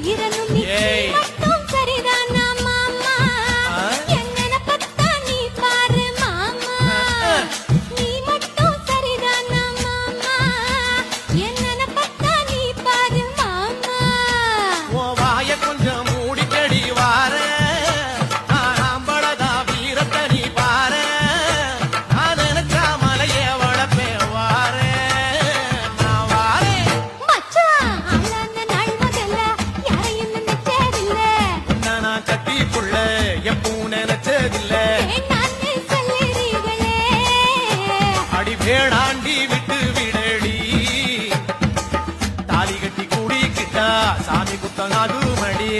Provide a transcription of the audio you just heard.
తీరను ஏழாண்டி விட்டு விடடி. தாலி கட்டி கூடி கிட்டா சாமி குத்தம் ஆகுமடி